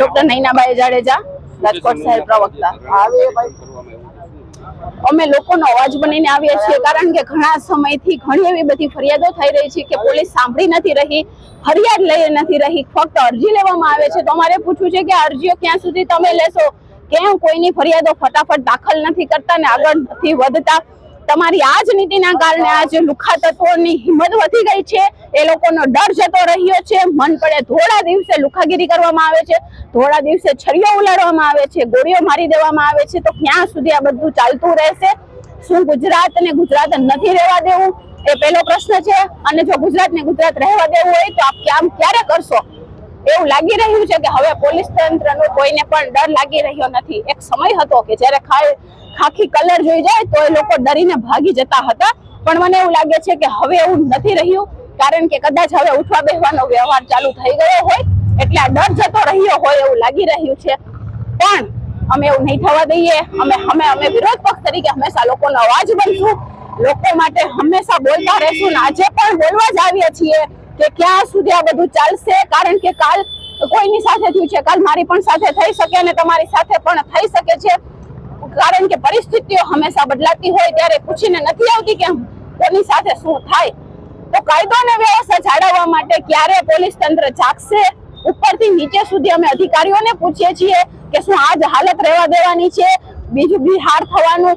Doctor નૈનાબાઈ Jadeja Rajkot શહેર પ્રવક્તા. અમે લોકોનો અવાજ બનીને આવીએ છીએ કારણ કે ઘણા સમયથી ઘણી એવી બધી ફરિયાદો થઈ રહી છે કે પોલીસ સાંભળી નથી રહી ફરિયાદ લઈ નથી રહી ફક્ત અરજી લેવામાં આવે છે. તો અમારે પૂછવું છે કે અરજીઓ ક્યાં સુધી તમે લેશો? કેમ કોઈની ફરિયાદો ફટાફટ દાખલ નથી કરતા ને આગળ નથી વધતા? તમારી આ જ નીતિના કારણે આજે લુખા તત્વોની હિંમત વધી ગઈ છે. એ લોકોનો ડર જતો રહ્યો છે. મન પડે ધોળા દિવસે લુખાગીરી કરવામાં આવે છે. ધોળા દિવસે છરીઓ ઉલાડવામાં આવે છે. ગોળીઓ મારી દેવામાં આવે છે. તો ક્યાં સુધી આ બધું ચાલતું રહેશે? શું ગુજરાત ને ગુજરાત નથી રહેવા દેવું? એ પહેલો પ્રશ્ન છે. અને જો ગુજરાત ને ગુજરાત રહેવા દેવું હોય તો આપ કામ ક્યારે કરશો? એવું લાગી રહ્યું છે કે હવે પોલીસ તંત્રનો કોઈને પણ ડર લાગી રહ્યો નથી. એક સમય હતો કે જ્યારે ખા- ખાખી કલર જોઈ જાય તો એ લોકો ડરીને ભાગી જતા હતા. પણ મને એવું લાગે છે કે હવે એવું નથી રહ્યું, કારણ કે કદાચ હવે ઉઠવા બેસવાનો વ્યવહાર ચાલુ થઈ ગયો હોય, એટલે ડર જતો રહ્યો હોય એવું લાગી રહ્યું છે. પણ અમે એવું નહીં થવા દઈએ. અમે અમે અમે વિરોધ પક્ષ તરીકે હંમેશા લોકોનો અવાજ બનશું. લોકો માટે હંમેશા બોલતા રહેશું. આજે પણ બોલવા જ આવીએ છીએ કે ક્યાં સુધી આ બધું ચાલશે? કારણ કે કાલ કોઈની સાથે થયું છે. કાલ મારી પણ સાથે થઈ શકે અને તમારી સાથે પણ થઈ શકે છે. કારણ કે પરિસ્થિતિઓ હંમેશા બદલાતી હોય ત્યારે પૂછીને નથી આવતી કે કોની સાથે શું થાય. તો કાયદો અને વ્યવસ્થા જાળવવા માટે ક્યારે પોલીસ તંત્ર જાગશે? ઉપરથી નીચે સુધી અમે અધિકારીઓને પૂછીએ છીએ કે શું આ જ હાલત રહેવા દેવાની છે? બીજું બિહાર થવાનું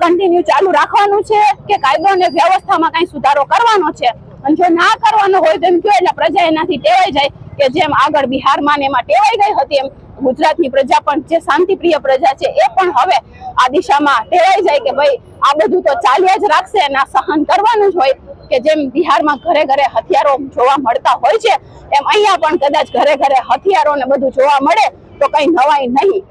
કન્ટિન્યુ ચાલુ રાખવાનું છે કે કાયદો અને વ્યવસ્થામાં કઈ સુધારો કરવાનો છે? અને જો ના કરવાનો હોય તો એમ કયો એટલે પ્રજા એનાથી ટેવાઈ જાય કે જેમ આગળ બિહારમાં ને એમાં ટેવાઈ ગઈ હતી એમ. ગુજરાતની પ્રજા પણ જે શાંતિપ્રિય પ્રજા છે, એ પણ હવે આ દિશામાં ટેવાઈ જાય કે ભાઈ આ બધું તો ચાલ્યા જ રાખશે અને આ સહન કરવાનું જ હોય કે જેમ બિહારમાં ઘરે ઘરે હથિયારો જોવા મળતા હોય છે, એમ અહીંયા પણ કદાચ ઘરે ઘરે હથિયારો ને બધું જોવા મળે તો કઈ નવાઈ નહીં.